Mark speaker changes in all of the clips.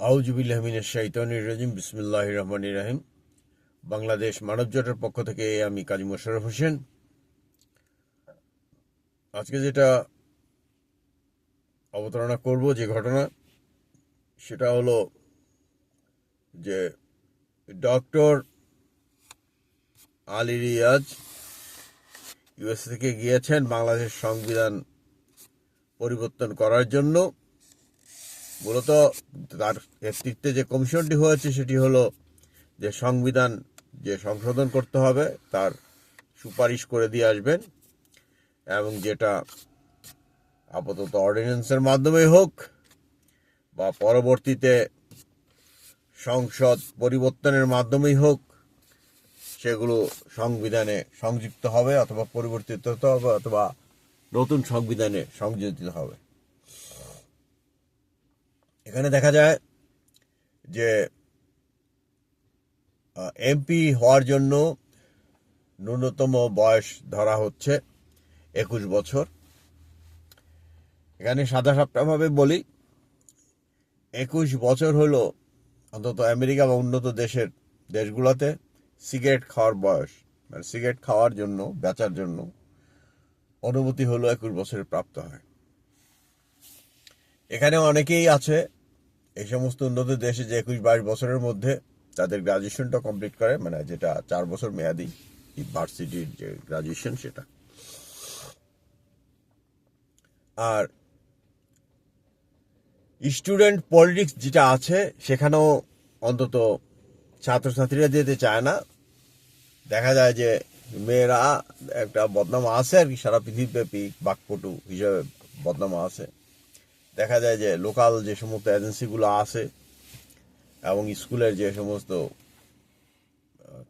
Speaker 1: আউজুবিল্লাহমিনের শাইতানির রাজিম বিসমুল্লাহ রহমান রাহিম। বাংলাদেশ মানব জোটের পক্ষ থেকে আমি কাজী মোশারফ হোসেন। আজকে যেটা অবতারণা করব, যে ঘটনা, সেটা হলো যে ডক্টর আলী রিয়াজ ইউএস থেকে গিয়েছেন বাংলাদেশ সংবিধান পরিবর্তন করার জন্য। মূলত তার নেতৃত্বে যে কমিশনটি হয়েছে, সেটি হলো যে সংবিধান যে সংশোধন করতে হবে, তার সুপারিশ করে দিয়ে আসবেন এবং যেটা আপাতত অর্ডিন্যান্সের মাধ্যমে হোক বা পরবর্তীতে সংসদ পরিবর্তনের মাধ্যমেই হোক, সেগুলো সংবিধানে সংযুক্ত হবে অথবা পরিবর্তিত হতে হবে অথবা নতুন সংবিধানে সংযোজিত হবে। এখানে দেখা যায় যে এমপি হওয়ার জন্য ন্যূনতম বয়স ধরা হচ্ছে একুশ বছর। এখানে সাদা সাপটাভাবে বলি, একুশ বছর হলো অন্তত আমেরিকা বা উন্নত দেশের দেশগুলোতে সিগারেট খাওয়ার বয়স। মানে সিগারেট খাওয়ার জন্য, বেচার জন্য অনুমতি হলো একুশ বছরে প্রাপ্ত হয়। এখানে অনেকেই আছে এই সমস্ত উন্নত দেশে যে একুশ বাইশ বছরের মধ্যে তাদের গ্রাজুয়েশনটা কমপ্লিট করে মানে যেটা চার বছর মেয়াদি ইউনিভার্সিটির যে গ্রাজুয়েশন সেটা। আর স্টুডেন্ট পলিটিক্স যেটা আছে, সেখানেও অন্তত ছাত্রছাত্রীরা যেতে চায় না। দেখা যায় যে মেয়েরা একটা বদনামা আছে আর কি, সারা পৃথিবীব্যাপী বাকপটু হিসাবে বদনামা আছে। দেখা যায় যে লোকাল যে সমস্ত এজেন্সিগুলো আছে এবং স্কুলের যে সমস্ত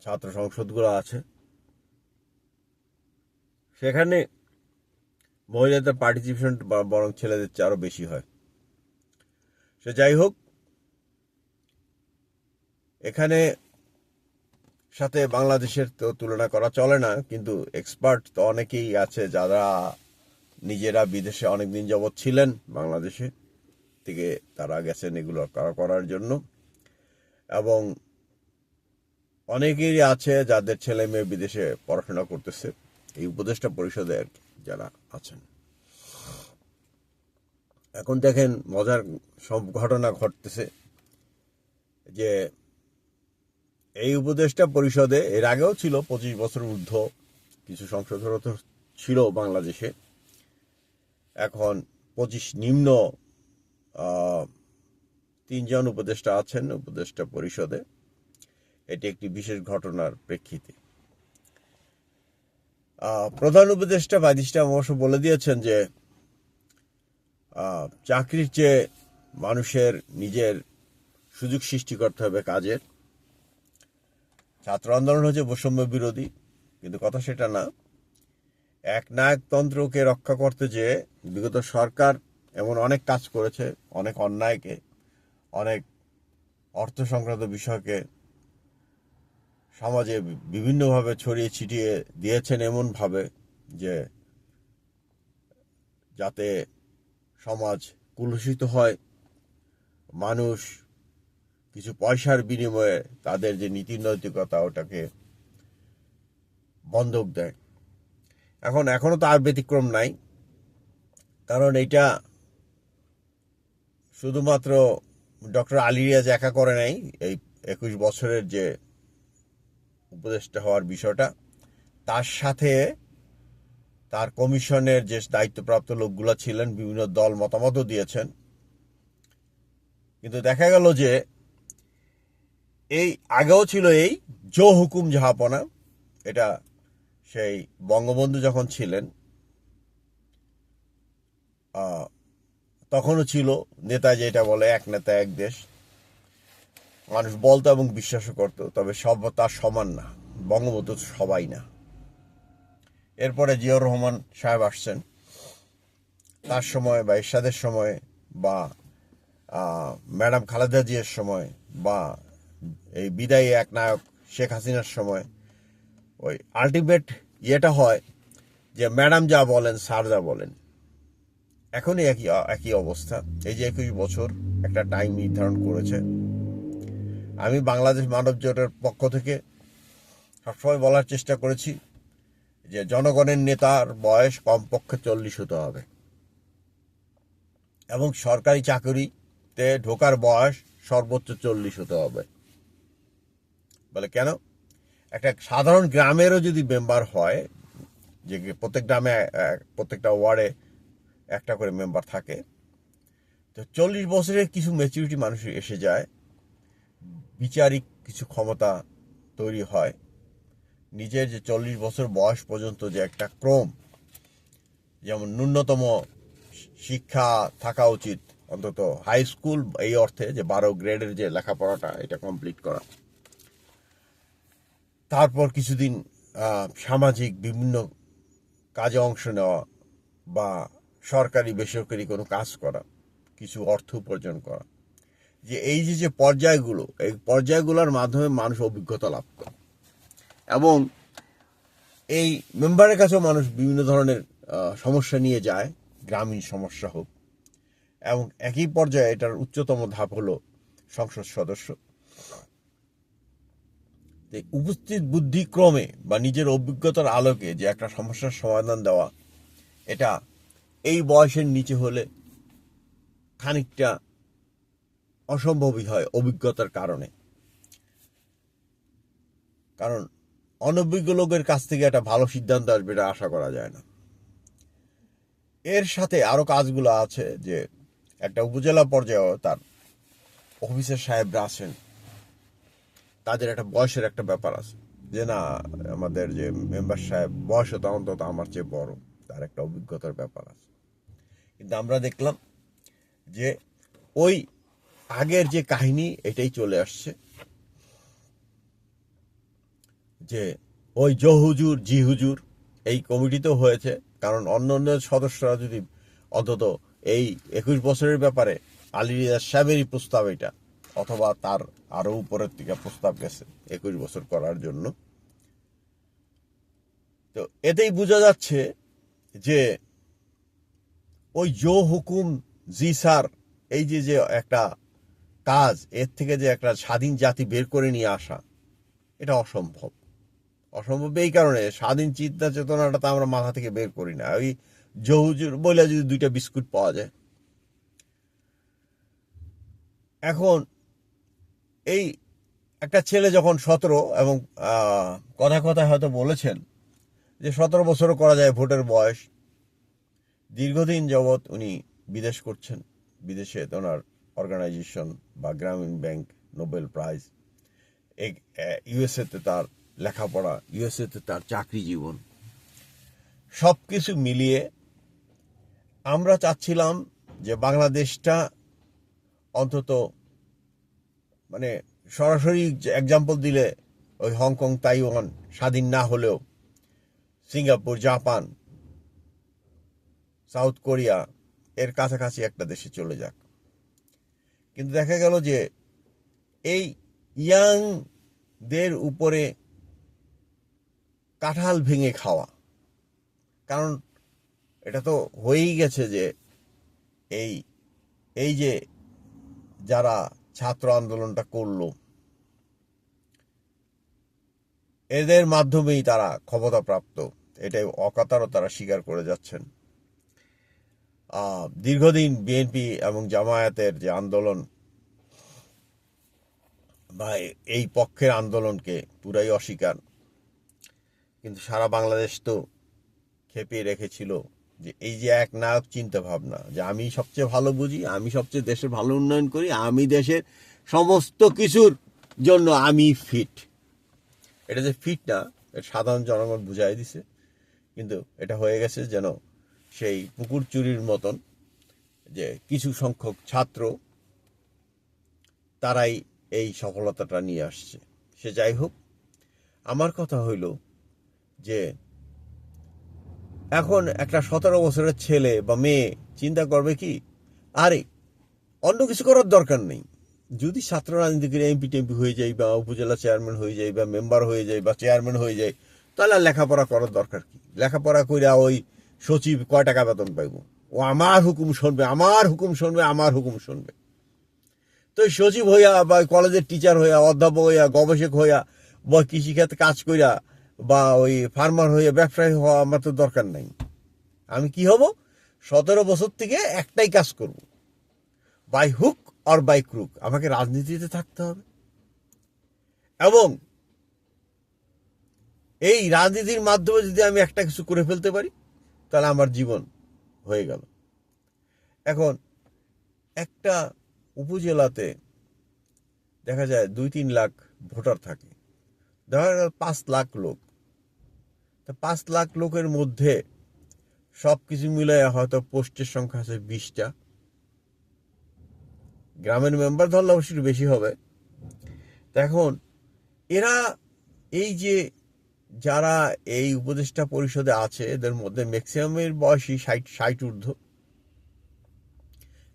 Speaker 1: ছাত্র সংসদগুলো আছে, সেখানে মহিলাদের পার্টিসিপেশন বরং ছেলেদের চেয়ে আরও বেশি হয়। সে যাই হোক, এখানে সাথে বাংলাদেশের তো তুলনা করা চলে না, কিন্তু এক্সপার্ট তো অনেকেই আছে যারা নিজেরা বিদেশে অনেকদিন যাবৎ ছিলেন, বাংলাদেশে থেকে তারা গেছেন এগুলো করা করার জন্য। এবং অনেকেরই আছে যাদের ছেলে মেয়ে বিদেশে পড়াশোনা করতেছে, এই উপদেষ্টা পরিষদে আর যারা আছেন। এখন দেখেন মজার সব ঘটনা ঘটতেছে যে এই উপদেষ্টা পরিষদে এর আগেও ছিল পঁচিশ বছর ঊর্ধ্ব, কিছু সংসদ ছিল বাংলাদেশে। এখন পঁচিশ নিম্ন তিনজন উপদেষ্টা আছেন উপদেষ্টা পরিষদে। এটি একটি বিশেষ ঘটনার প্রেক্ষিতে। প্রধান উপদেষ্টা বাদিষ্টা অবশ্য বলে দিয়েছেন যে চাকরির চেয়ে মানুষের নিজের সুযোগ সৃষ্টি করতে হবে কাজের। ছাত্র আন্দোলন হচ্ছে বৈষম্য বিরোধী, কিন্তু কথা সেটা না। এক নায়কতন্ত্রকে রক্ষা করতে যে বিগত সরকার এমন অনেক কাজ করেছে, অনেক অন্যায়কে, অনেক অর্থ সংক্রান্ত বিষয়কে সমাজে বিভিন্নভাবে ছড়িয়ে ছিটিয়ে দিয়েছেন এমনভাবে যে যাতে সমাজ কুলুষিত হয়, মানুষ কিছু পয়সার বিনিময়ে তাদের যে নীতি নৈতিকতা ওটাকে বন্ধক দেয়। এখন এখনও তো আর ব্যতিক্রম নাই। কারণ এটা শুধুমাত্র ডক্টর আলী রিয়াজ একা করে নাই, এই একুশ বছরের যে উপদেষ্টা হওয়ার বিষয়টা। তার সাথে তার কমিশনের যে দায়িত্বপ্রাপ্ত লোকগুলো ছিলেন, বিভিন্ন দল মতামতও দিয়েছেন। কিন্তু দেখা গেল যে এই আগেও ছিল এই জো হুকুম জাহাপনা এটা সেই বঙ্গবন্ধু যখন ছিলেন তখনও ছিল নেতা যেটা বলে এক নেতা, এক দেশ। মানুষ বলতো এবং বিশ্বাসও করতো, তবে সব তার সমান না, বঙ্গবন্ধু সবাই না। এরপরে জিয়াউর রহমান সাহেব আসছেন। তার সময় বা এরশাদের সময় বা ম্যাডাম খালেদা জিয়ার সময় বা এই বিদায়ী এক নায়ক শেখ হাসিনার সময়, ওই আলটিমেট ইয়েটা হয় যে ম্যাডাম যা বলেন, স্যার যা বলেন। এখনই একই একই অবস্থা। এই যে একুশ বছর একটা টাইম নির্ধারণ করেছে। আমি বাংলাদেশ মানব জোটের পক্ষ থেকে সবসময় বলার চেষ্টা করেছি যে জনগণের নেতার বয়স কমপক্ষে চল্লিশ হতে হবে। এবং সরকারি চাকরিতে ঢোকার বয়স সর্বোচ্চ চল্লিশ হতে হবে। বলে কেন? একটা সাধারণ গ্রামেরও যদি মেম্বার হয়, যে প্রত্যেক গ্রামে প্রত্যেকটা ওয়ার্ডে একটা করে মেম্বার থাকে, তো চল্লিশ বছরের কিছু ম্যাচুরিটি মানুষ এসে যায়, বিচারিক কিছু ক্ষমতা তৈরি হয়, নিজের যে চল্লিশ বছর বয়স পর্যন্ত যে একটা ক্রম, যেমন ন্যূনতম শিক্ষা থাকা উচিত, অন্তত হাই স্কুল এই অর্থে যে বারো গ্রেডের যে লেখাপড়াটা, এটা কমপ্লিট করা। তারপর কিছুদিন সামাজিক বিভিন্ন কাজে অংশ নেওয়া বা সরকারি, বেসরকারি কোনো কাজ করা, কিছু অর্থ উপার্জন করা। যে এই যে যে পর্যায়গুলো, এই পর্যায়গুলোর মাধ্যমে মানুষ অভিজ্ঞতা লাভ করে। এবং এই মেম্বারের কাছেও মানুষ বিভিন্ন ধরনের সমস্যা নিয়ে যায়, গ্রামীণ সমস্যা হোক। এবং একই পর্যায়ে এটার উচ্চতম ধাপ হলো সংসদ সদস্য। উপস্থিত বুদ্ধিক্রমে বা নিজের অভিজ্ঞতার আলোকে যে একটা সমস্যার সমাধান দেওয়া, এটা এই বয়সের নিচে হলে খানিকটা অসম্ভবই হয় অভিজ্ঞতার কারণে। কারণ অনভিজ্ঞ লোকের কাছ থেকে একটা ভালো সিদ্ধান্ত আসবে এটা আশা করা যায় না। এর সাথে আরও কাজগুলো আছে যে একটা উপজেলা পর্যায়েও তার অফিসের সাহেবরা আছেন। তাদের একটা বয়সের একটা ব্যাপার আছে। যে না, আমাদের যে মেম্বার সাহেব বয়স তো অন্তত আমার চেয়ে বড়, তার একটা অভিজ্ঞতার ব্যাপার আছে। কিন্তু আমরা দেখলাম যে ওই আগের যে কাহিনী এটাই চলে আসছে। যে ওই জো হুজুর, জি হুজুর, এই কমিটিতেও হয়েছে। কারণ অন্য অন্য সদস্যরা যদি অন্তত এই একুশ বছরের ব্যাপারে আলী সাহেবেরই প্রস্তাব এটা অথবা তার আরও উপরের থেকে প্রস্তাব গেছে একুশ বছর করার জন্য। তো এতেই বোঝা যাচ্ছে যে ওই জো হুকুম, জি স্যার, এই যে যে একটা কাজ, এর থেকে যে একটা স্বাধীন জাতি বের করে নিয়ে আসা, এটা অসম্ভব। অসম্ভব এই কারণে স্বাধীন চিন্তা চেতনাটা তো আমরা মাথা থেকে বের করি না। ওই জহুজুর বলে যদি দুইটা বিস্কুট পাওয়া যায়। এখন এই একটা ছেলে যখন সতেরো এবং কথা কথায় হয়তো বলেছেন যে সতেরো বছরও করা যায় ভোটের বয়স, দীর্ঘদিন যাবৎ উনি বিদেশ করছেন। বিদেশে ওনার অর্গানাইজেশন বা গ্রামীণ ব্যাংক নোবেল প্রাইজ। ইউএসএতে তার লেখাপড়া ইউএসএতে তার চাকরি জীবন। সব কিছু মিলিয়ে আমরা চাচ্ছিলাম যে বাংলাদেশটা অন্তত মানে সরাসরি এক্সাম্পল দিলে ওই হংকং তাইওয়ান স্বাধীন না হলেও সিঙ্গাপুর জাপান সাউথ কোরিয়া এর কাছাকাছি একটা দেশে চলে যাক। কিন্তু দেখা গেল যে এই ইয়াংদের উপরে কাঁঠাল ভেঙে খাওয়া। কারণ এটা তো হয়েই গেছে যে এই এই যে যারা ছাত্র আন্দোলনটা করল। এদের মাধ্যমেই তারা ক্ষমতাপ্রাপ্ত। এটাই অকাতারও তারা স্বীকার করে যাচ্ছেন। দীর্ঘদিন বিএনপি এবং জামায়াতের যে আন্দোলন বা এই পক্ষের আন্দোলনকে পুরাই অস্বীকার। কিন্তু সারা বাংলাদেশ তো খেপিয়ে রেখেছিল যে এই যে এক নায়ক চিন্তা ভাবনা, যে আমি সবচেয়ে ভালো বুঝি, আমি সবচেয়ে দেশের ভালো উন্নয়ন করি, আমি দেশের সমস্ত কিছুর জন্য আমি ফিট এটা যে ফিট না সাধারণ জনগণ বুঝাই দিছে। কিন্তু এটা হয়ে গেছে যেন সেই পুকুর চুরির মতন যে কিছু সংখ্যক ছাত্র, তারাই এই সফলতাটা নিয়ে আসছে। সে যাই হোক, আমার কথা হইল যে এখন একটা সতেরো বছরের ছেলে বা মেয়ে চিন্তা করবে কি? আরে, অন্য কিছু করার দরকার নেই। যদি ছাত্র রাজনীতি করে এমপি টেমপি হয়ে যায় বা উপজেলা চেয়ারম্যান হয়ে যায় বা মেম্বার হয়ে যায় বা চেয়ারম্যান হয়ে যায় তাহলে লেখাপড়া করার দরকার কি? লেখাপড়া কইরা ওই সচিব কয় টাকা বেতন পাইব? ও আমার হুকুম শুনবে, আমার হুকুম শুনবে, আমার হুকুম শুনবে। তো সচিব হইয়া বা কলেজের টিচার হইয়া, অধ্যাপক হইয়া, গবেষক হইয়া বা কৃষিক্ষেত্রে কাজ কইরা বা ওই ফার্মার হয়ে ব্যবসায়ী হওয়া আমার তো দরকার নাই। আমি কি হব? সতেরো বছর থেকে একটাই কাজ করব। বাই হুক আর বাই ক্রুক। আমাকে রাজনীতিতে থাকতে হবে। এবং এই রাজনীতির মাধ্যমে যদি আমি একটা কিছু করে ফেলতে পারি, তাহলে আমার জীবন হয়ে গেল। এখন একটা উপজেলাতে দেখা যায় দুই তিন লাখ ভোটার থাকে। দেখা গেল পাঁচ লাখ লোক। পাঁচ লাখ লোকের মধ্যে সব কিছু মিলে হয়তো পোস্টের সংখ্যা আছে বিশটা। গ্রামের মেম্বার ধরলে অবশ্যই বেশি হবে। এখন এরা এই যে যারা এই উপদেষ্টা পরিষদে আছে, এদের মধ্যে ম্যাক্সিমামের বয়সই ষাট ষাট ঊর্ধ্ব।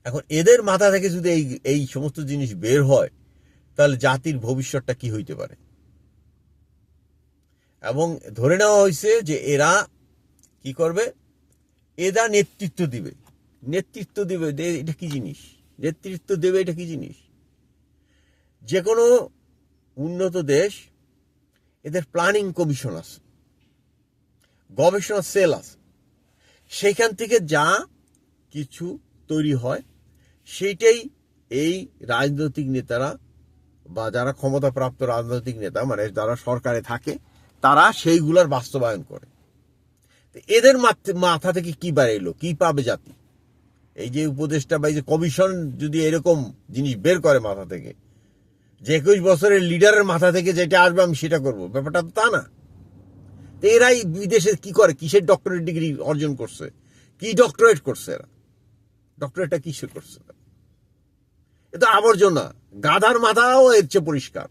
Speaker 1: এখন এদের মাথা থেকে যদি এই এই সমস্ত জিনিস বের হয়, তাহলে জাতির ভবিষ্যৎটা কি হইতে পারে? এবং ধরে নেওয়া হয়েছে যে এরা কি করবে? এরা নেতৃত্ব দিবে। নেতৃত্ব দিবে এটা কি জিনিস? নেতৃত্ব দেবে, এটা কি জিনিস? যে কোনো উন্নত দেশ, এদের প্ল্যানিং কমিশন আছে, গবেষণা সেল আছে। সেইখান থেকে যা কিছু তৈরি হয়, সেইটাই এই রাজনৈতিক নেতারা বা যারা ক্ষমতাপ্রাপ্ত রাজনৈতিক নেতা মানে যারা সরকারে থাকে তারা সেইগুলোর বাস্তবায়ন করে। এদের মাথা থেকে কি বাড়াইলো কি পাবে জাতি? এই যে উপদেষ্টা বা এই যে কমিশন যদি এরকম জিনিস বের করে মাথা থেকে, যে একুশ বছরের লিডারের মাথা থেকে যেটা আসবে, আমি সেটা করব। ব্যাপারটা তো তা না। তো এরাই বিদেশে কি করে? কিসের ডক্টরেট ডিগ্রি অর্জন করছে? কি ডক্টরেট করছে এরা? ডক্টরেটটা কিসে করছে? এ তো আবর্জনা। গাধার মাথাও এর চেয়ে পরিষ্কার।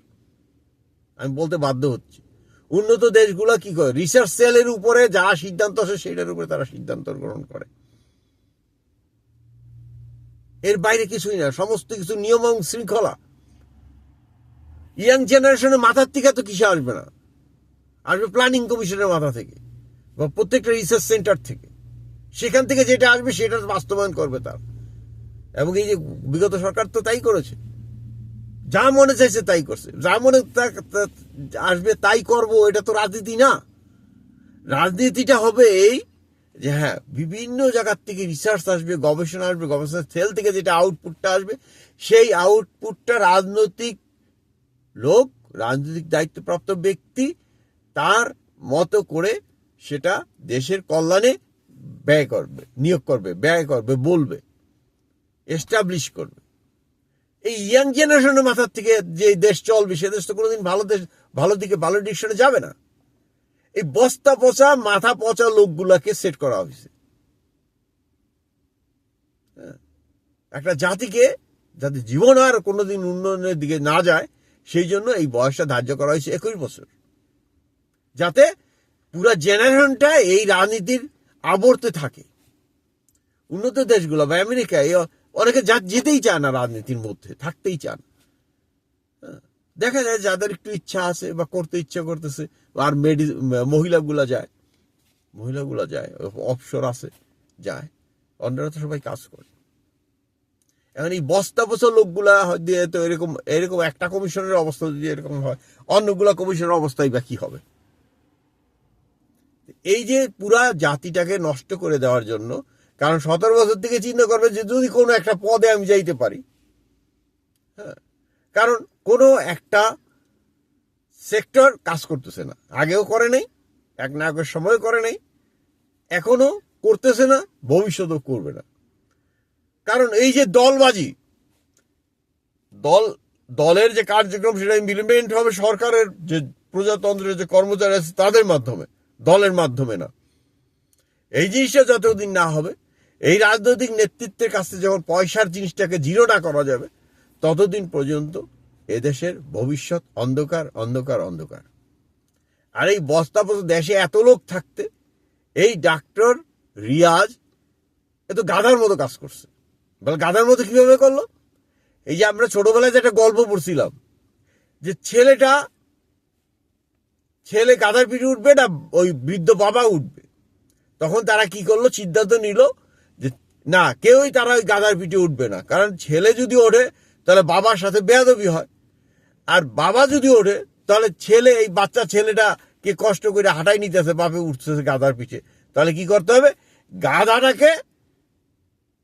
Speaker 1: আমি বলতে বাধ্য হচ্ছি। উন্নত দেশগুলো কি করে? রিসার্চ সেলের উপরে যা সিদ্ধান্ত আসে সেটার উপরে তারা সিদ্ধান্ত গ্রহণ করে। এর বাইরে কিছুই না, সমস্ত কিছু নিয়ম এবং শৃঙ্খলা। ইয়াং জেনারেশনের মাথার থেকে তো কিসে আসবে না? আসবে প্ল্যানিং কমিশনের মাথা থেকে বা প্রত্যেকটা রিসার্চ সেন্টার থেকে। সেখান থেকে যেটা আসবে, সেটা বাস্তবায়ন করবে তার। এবং এই যে বিগত সরকার তো তাই করেছে। যা মনে চাইছে তাই করছে। যা মনে আসবে তাই করব, এটা তো রাজনীতি না। রাজনীতিটা হবে এই যে হ্যাঁ বিভিন্ন জায়গার থেকে রিসার্চ আসবে, গবেষণা আসবে, গবেষণা সেল থেকে যেটা আউটপুটটা আসবে, সেই আউটপুটটা রাজনৈতিক লোক, রাজনৈতিক দায়িত্বপ্রাপ্ত ব্যক্তি তার মতো করে সেটা দেশের কল্যাণে ব্যয় করবে, নিয়োগ করবে, ব্যয় করবে, বলবে এস্টাবলিশ করবে। এই ইয়াং জেনারেশনের মাথার থেকে যে দেশ চলবে, সে দেশ তো কোনোদিন ভালো দেশ, ভালো দিকে, ভালো ডিরেকশনে যাবে না। এই বস্তা পচা, মাথা পচা লোকগুলাকে সেট করা হয়েছে। হ্যাঁ। একটা জাতিকে যাতে জীবন আর কোনোদিন উন্নয়নের দিকে না যায়, সেই জন্য এই বয়সটা ধার্য করা হয়েছে একুশ বছর। যাতে পুরা জেনারেশনটা এই রাজনীতির আবর্তে থাকে। উন্নত দেশগুলো বা আমেরিকা অনেকে যা যেতেই চায় না রাজনীতির মধ্যে, থাকতেই চান হ্যাঁ। দেখা যায় যাদের একটু ইচ্ছা আছে বা করতে ইচ্ছা করতেছে, আর মেডি, মহিলাগুলা যায় মহিলাগুলা যায় অপসর আছে, যায়, অন্যরা তো সবাই কাজ করে এখন এই বস্তা বছর লোকগুলা দিয়ে তো এরকম এরকম একটা কমিশনের অবস্থা যদি এরকম হয়, অন্যগুলা কমিশনের অবস্থাই বা কি হবে এই যে পুরা জাতিটাকে নষ্ট করে দেওয়ার জন্য কারণ সতেরো বছর থেকে চিন্তা করবে যে যদি কোনো একটা পদে আমি যাইতে পারি। হ্যাঁ। কারণ কোনো একটা সেক্টর কাজ করতেছে না। আগেও করে নাই, এক নায়কের সময় করে নাই, এখনও করতেছে না, ভবিষ্যতেও করবে না। কারণ এই যে দলবাজি, দল, দলের যে কার্যক্রম সেটা ইমপ্লিমেন্ট হবে সরকারের যে প্রজাতন্ত্রের যে কর্মচারী আছে তাদের মাধ্যমে, দলের মাধ্যমে না। এই জিনিসটা যতদিন না হবে এই রাজনৈতিক নেতৃত্বের কাছে যখন পয়সার জিনিসটাকে জিরো না করা যাবে, ততদিন পর্যন্ত এদেশের ভবিষ্যৎ অন্ধকার অন্ধকার অন্ধকার। আর এই বস্তাপত দেশে এত লোক থাকতে, এই ডাক্তার রিয়াজ এত গাধার মতো কাজ করছে। বলে গাধার মতো কীভাবে করল? এই যে আমরা ছোটবেলায় যে একটা গল্প পড়ছিলাম, যে ছেলেটা, ছেলে গাধার পিঠে উঠবে না, ওই বৃদ্ধ বাবা উঠবে। তখন তারা কি করল? সিদ্ধান্ত নিল না, কেউই তারা ওই গাধার পিঠে উঠবে না। কারণ ছেলে যদি ওঠে, তাহলে বাবার সাথে বেয়াদবি হয়। আর বাবা যদি ওঠে, তাহলে ছেলে, এই বাচ্চা ছেলেটা কে কষ্ট করে হাঁটাই নিতেছে, বাপে উঠতেছে গাধার পিঠে। তাহলে কি করতে হবে? গাধাটাকে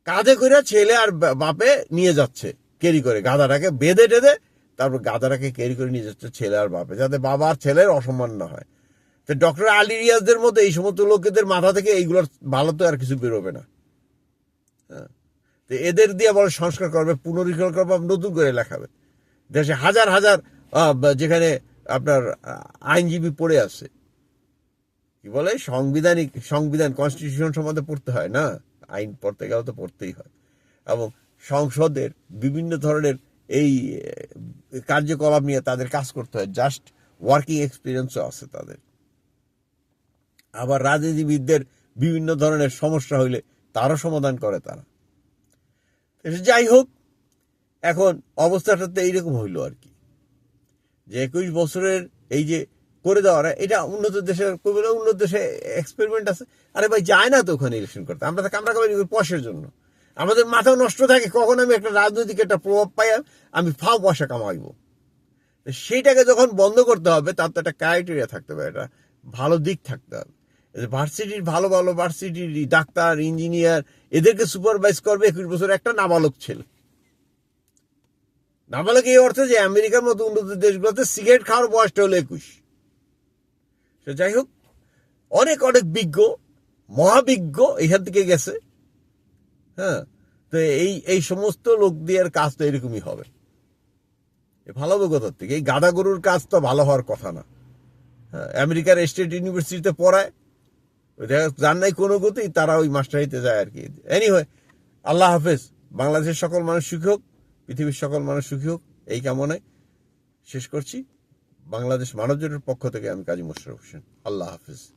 Speaker 1: কাঁধে করে ছেলে আর বাপে নিয়ে যাচ্ছে, ক্যারি করে। গাধাটাকে বেঁধে টেঁধে তারপর গাধাটাকে ক্যারি করে নিয়ে যাচ্ছে ছেলে আর বাপে, যাতে বাবা আর ছেলের অসম্মান না হয়। তো ডক্টর আলী রিয়াজদের মতো এই সমস্ত লোকেদের মাথা থেকে এইগুলোর ভালো তো আর কিছু বেরোবে না। হ্যাঁ। তো এদের দিয়ে বলে সংস্কার করবে পুনরীক্ষণ করবে নতুন করে লেখাবে। দেশে হাজার হাজার যেখানে আপনার আইনজীবী পড়ে আছে। কি বলে? সাংবিধানিক, সংবিধান কনস্টিটিউশন সম্বন্ধে পড়তে হয় না? আইন পড়তে গেলে তো পড়তেই হয়। এবং সংসদের বিভিন্ন ধরনের এই কার্যকলাপ নিয়ে তাদের কাজ করতে হয়। জাস্ট ওয়ার্কিং এক্সপিরিয়েন্সও আছে তাদের। আবার রাজনীতিবিদদের বিভিন্ন ধরনের সমস্যা হইলে তারও সমাধান করে তারা। যাই হোক, এখন অবস্থাটা তো এইরকম হইল আর কি। যে একুশ বছরের এই যে করে দেওয়ার এটা উন্নত দেশের কবিরা উন্নত দেশে এক্সপেরিমেন্ট আছে। আরে ভাই, যায় না তো ওখানে ইলেকশন করতে। আমরা তো কামড়া করি পয়সার জন্য। আমাদের মাথা নষ্ট থাকে, কখন আমি একটা রাজনৈতিক একটা প্রভাব পাই, আমি ফাও পয়সা কামাইবো। সেইটাকে যখন বন্ধ করতে হবে, তার তো একটা ক্রাইটেরিয়া থাকতে হবে, একটা ভালো দিক থাকতে হবে। ভার্সিটির ভালো ভালো ভার্সিটির ডাক্তার ইঞ্জিনিয়ার এদেরকে সুপারভাইজ করবে একুশ বছর একটা নাবালক ছেলে। নাবালক এই অর্থে যে আমেরিকার মতো উন্নত দেশগুলোতে সিগারেট খাওয়ার বয়সটা হলো একুশ। সে যাই হোক অনেক অনেক বিজ্ঞ মহাবিজ্ঞ এখান থেকে গেছে। হ্যাঁ তো এই এই সমস্ত লোক দিয়ে কাজ তো এরকমই হবে। ভালো হবে কোথার থেকে? এই গাদা গরুর কাজ তো ভালো হওয়ার কথা না। হ্যাঁ, আমেরিকার স্টেট ইউনিভার্সিটিতে পড়ায় যার নাই কোনো গতি, তারা ওই মাস্টারিতে যায় আর কি। এনিওয়ে আল্লাহ হাফেজ। বাংলাদেশের সকল মানুষ সুখী হোক, পৃথিবীর সকল মানুষ সুখী হোক, এই কামনায় শেষ করছি। বাংলাদেশ মানব জোটের পক্ষ থেকে আমি কাজী মোশারফ হোসেন। আল্লাহ হাফেজ।